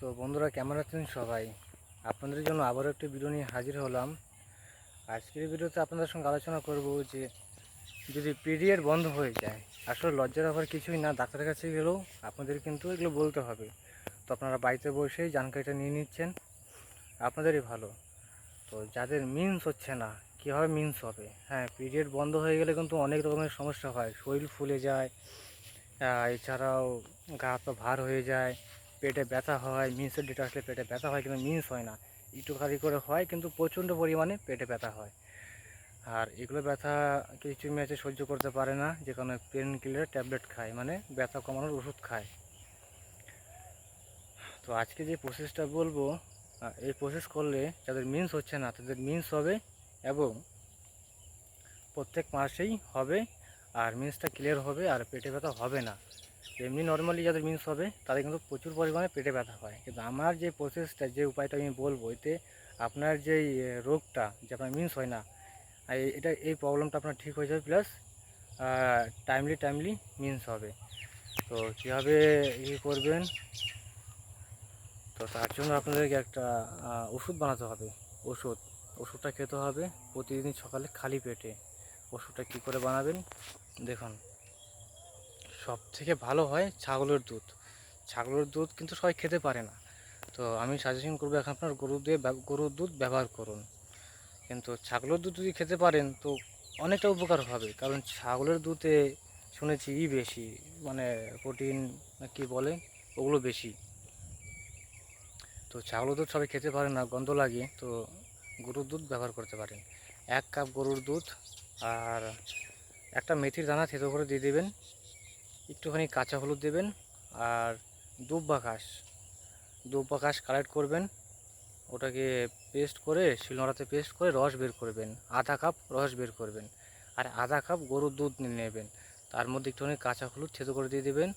তো বন্ধুরা, কেমন আছেন সবাই? আপনাদের জন্য আবারও একটি ভিডিও নিয়ে হাজির হলাম। আজকের ভিডিওতে আপনাদের সঙ্গে আলোচনা করব যে, যদি পিরিয়ড বন্ধ হয়ে যায়, আসলে লজ্জার ব্যাপার কিছুই না, ডাক্তারের কাছে গেলেও আপনাদের কিন্তু এগুলো বলতে হবে। তো আপনারা বাড়িতে বসেই জানকারিটা নিয়ে নিচ্ছেন, আপনাদেরই ভালো। তো যাদের মিন্স হচ্ছে না, কীভাবে মিন্স হবে? হ্যাঁ পিরিয়ড বন্ধ হয়ে গেলে কিন্তু অনেক রকমের সমস্যা হয়। শরীর ফুলে যায় এছাড়াও গা হাত ভার হয়ে যায় পেটে ব্যথা হয় মিন্সের ডেটা আসলে পেটে ব্যথা হয় কিন্তু মিন্স হয় না। একটু খালি করে হয় কিন্তু প্রচণ্ড পরিমাণে পেটে ব্যথা হয়। আর এগুলো ব্যথা কিছু মেয়ে আছে সহ্য করতে পারে না, যে কারণে পেন কিলার ট্যাবলেট খায় মানে ব্যথা কমানোর ওষুধ খায়। তো আজকে যে প্রসেসটা বলব এই প্রসেস করলে যাদের মিন্স হচ্ছে না, তাদের মিন্স হবে এবং প্রত্যেক মাসেই হবে, আর মিন্সটা ক্লিয়ার হবে আর পেটে ব্যথা হবে না। এমনি নর্মালি যাদের মিন্স হবে, তাদের কিন্তু প্রচুর পরিমাণে পেটে ব্যথা হয়। কিন্তু আমার যে প্রসেসটা যে উপায়টা আমি বলব, এতে আপনার যেই রোগটা, যে আপনার মিন্স হয় না এটা, এই প্রবলেমটা আপনার ঠিক হয়ে যাবে প্লাস টাইমলি টাইমলি মিন্স হবে। তো কীভাবে ই করবেন? তো তার জন্য আপনাদেরকে একটা ওষুধ বানাতে হবে। ওষুধ, ওষুধটা খেতে হবে প্রতিদিন সকালে খালি পেটে। ওষুধটা কী করে বানাবেন? দেখুন। সব থেকে ভালো হয় ছাগলের দুধ। ছাগলের দুধ কিন্তু সবাই খেতে পারে না। তো আমি সাজেশন করব এখন আপনার গরু দিয়ে গরুর দুধ ব্যবহার করুন। কিন্তু ছাগলের দুধ যদি খেতে পারেন তো অনেকটা উপকার হবে। কারণ ছাগলের দুধে শুনেছি ই বেশি মানে প্রোটিন কি বলে, ওগুলো বেশি। তো ছাগলের দুধ সবাই খেতে পারে না, গন্ধ লাগে, তো গরুর দুধ ব্যবহার করতে পারেন। এক কাপ গরুর দুধ আর একটা মেথির দানা থেতো করে দিয়ে দেবেন। একটুখানি কাঁচা হলুদ দেবেন আর দুব্বা ঘাস দুব্বা ঘাস কালেক্ট করবেন। ওটাকে পেস্ট করে, শিলনোড়াতে পেস্ট করে রস বের করবেন। আধা কাপ রস বের করবেন। আর আধা কাপ গরুর দুধ নেবেন। তার মধ্যে একটুখানি কাঁচা হলুদ থেতো করে দিয়ে দেবেন।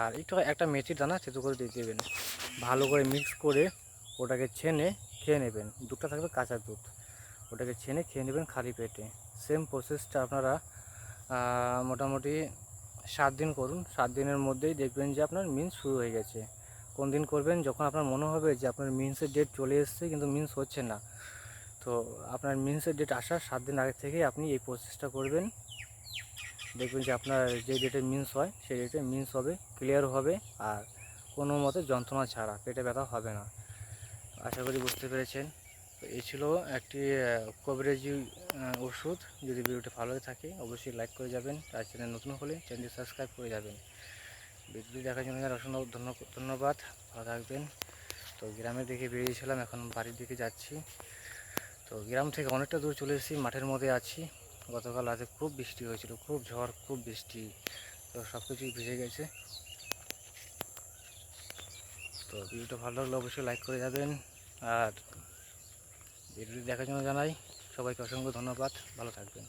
আর একটু একটা মেথির দানা থেতো করে দিয়ে দেবেন। ভালো করে মিক্স করে ওটাকে ছেনে খেয়ে নেবেন। দুধটা থাকবে কাঁচা দুধ। ওটাকে ছেনে খেয়ে নেবেন খালি পেটে। সেম প্রসেসটা আপনারা মোটামুটি সাত দিন করুন। সাত দিনের মধ্যেই দেখবেন যে আপনার মিন্স শুরু হয়ে গেছে। কোন দিন করবেন? যখন আপনার মনে হবে যে আপনার মিন্সের ডেট চলে এসেছে, কিন্তু মিন্স হচ্ছে না। তো আপনার মিন্সের ডেট আসার সাত দিন আগে থেকে আপনি এই প্রসেসটা করবেন। দেখবেন যে আপনার যে ডেটে মিন্স হয়, সেই ডেটে মিন্স হবে ক্লিয়ার হবে, আর কোনো মতে যন্ত্রণা ছাড়া, পেটে ব্যথা হবে না। আশা করি বুঝতে পেরেছেন। এই ছিল একটি কভারেজি ওষুধ। যদি ভিডিওটি ভালো থাকে, অবশ্যই লাইক করে যাবেন। আর চ্যানেল নতুন হলে চ্যানেলটি সাবস্ক্রাইব করে যাবেন। ভিডিওটি দেখার জন্য অসংখ্য ধন্য- ধন্যবাদ। ভালো থাকবেন। তো গ্রামের দিকে বেরিয়েছিলাম, এখন বাড়ির দিকে যাচ্ছি। তো গ্রাম থেকে অনেকটা দূর চলে এসেছি, মাঠের মধ্যে আছি। গতকাল রাতে খুব বৃষ্টি হয়েছিল, খুব ঝড়, খুব বৃষ্টি। তো সব কিছুই ভিজে গেছে। তো ভিডিওটা ভালো লাগলে অবশ্যই লাইক করে যাবেন। আর ভিডিওটি দেখার জন্য জানাই সবাইকে অসংখ্য ধন্যবাদ। ভালো থাকবেন।